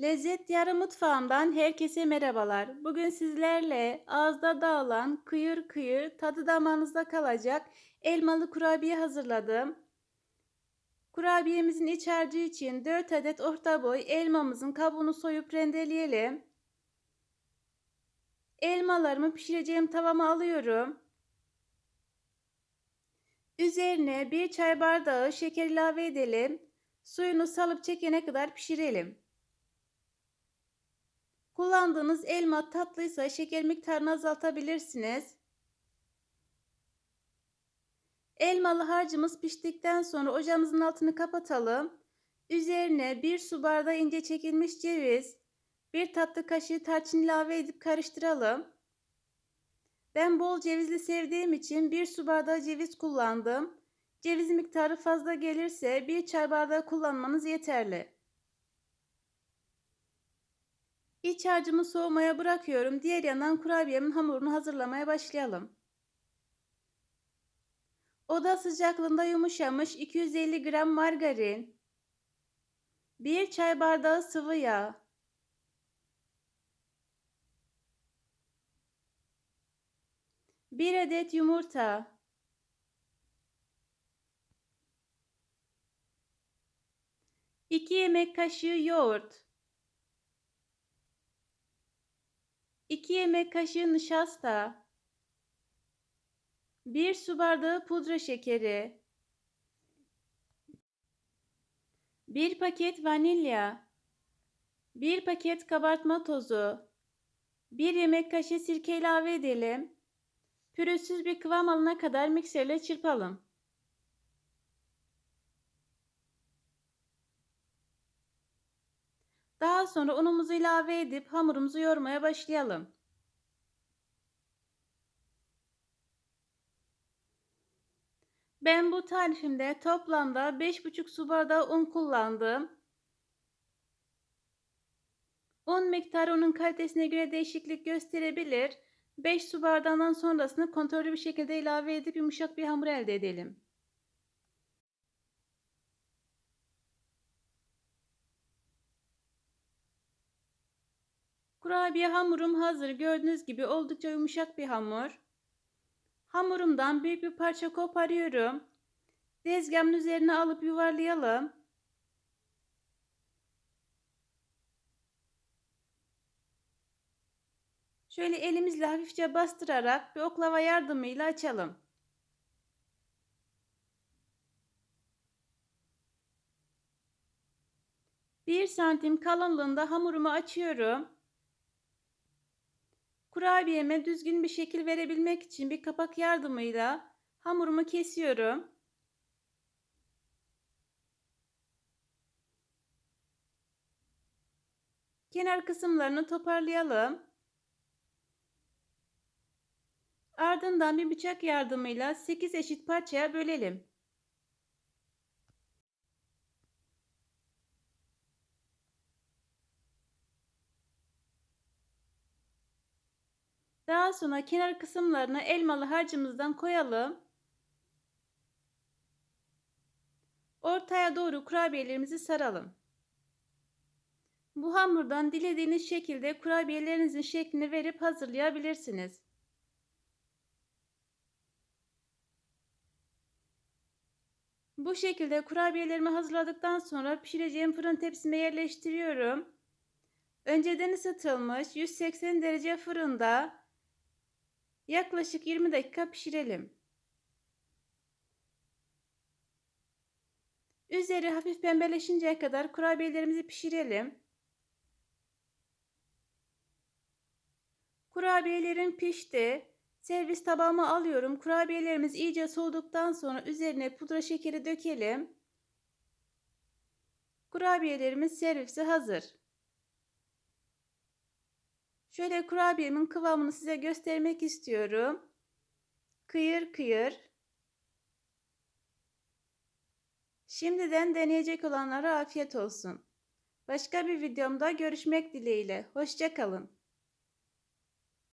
Lezzet Yarı Mutfağımdan herkese merhabalar. Bugün sizlerle ağızda dağılan, kıyır kıyır, tadı damağınızda kalacak elmalı kurabiye hazırladım. Kurabiyemizin iç harcı için 4 adet orta boy elmamızın kabuğunu soyup rendeleyelim. Elmalarımı pişireceğim tavama alıyorum. Üzerine bir çay bardağı şeker ilave edelim. Suyunu salıp çekene kadar pişirelim. Kullandığınız elma tatlıysa şeker miktarını azaltabilirsiniz. Elmalı harcımız piştikten sonra ocağımızın altını kapatalım. Üzerine bir su bardağı ince çekilmiş ceviz, bir tatlı kaşığı tarçın ilave edip karıştıralım. Ben bol cevizli sevdiğim için bir su bardağı ceviz kullandım. Ceviz miktarı fazla gelirse bir çay bardağı kullanmanız yeterli. İç harcımı soğumaya bırakıyorum. Diğer yandan kurabiyemin hamurunu hazırlamaya başlayalım. Oda sıcaklığında yumuşamış 250 gram margarin, 1 çay bardağı sıvı yağ, bir adet yumurta, iki yemek kaşığı yoğurt, 2 yemek kaşığı nişasta, 1 su bardağı pudra şekeri, 1 paket vanilya, 1 paket kabartma tozu, 1 yemek kaşığı sirke ilave edelim. Pürüzsüz bir kıvam alana kadar mikserle çırpalım. Daha sonra unumuzu ilave edip hamurumuzu yoğurmaya başlayalım. Ben bu tarifimde toplamda 5,5 su bardağı un kullandım. Un miktarı unun kalitesine göre değişiklik gösterebilir. 5 su bardağından sonrasını kontrollü bir şekilde ilave edip yumuşak bir hamur elde edelim. Kurabiye hamurum hazır. Gördüğünüz gibi oldukça yumuşak bir hamur. Hamurumdan büyük bir parça koparıyorum. Tezgahın üzerine alıp yuvarlayalım. Şöyle elimizle hafifçe bastırarak bir oklava yardımıyla açalım. Bir santim kalınlığında hamurumu açıyorum. Kurabiyeme düzgün bir şekil verebilmek için bir kapak yardımıyla hamurumu kesiyorum. Kenar kısımlarını toparlayalım. Ardından bir bıçak yardımıyla 8 eşit parçaya bölelim. Daha sonra kenar kısımlarına elmalı harcımızdan koyalım. Ortaya doğru kurabiyelerimizi saralım. Bu hamurdan dilediğiniz şekilde kurabiyelerinizin şeklini verip hazırlayabilirsiniz. Bu şekilde kurabiyelerimi hazırladıktan sonra pişireceğim fırın tepsime yerleştiriyorum. Önceden ısıtılmış 180 derece fırında Yaklaşık 20 dakika pişirelim. Üzeri hafif pembeleşinceye kadar kurabiyelerimizi pişirelim. Kurabiyelerim pişti. Servis tabağıma alıyorum. Kurabiyelerimiz iyice soğuduktan sonra üzerine pudra şekeri dökelim. Kurabiyelerimiz servise hazır. Şöyle kurabiyemin kıvamını size göstermek istiyorum. Kıyır kıyır. Şimdiden deneyecek olanlara afiyet olsun. Başka bir videomda görüşmek dileğiyle. Hoşçakalın.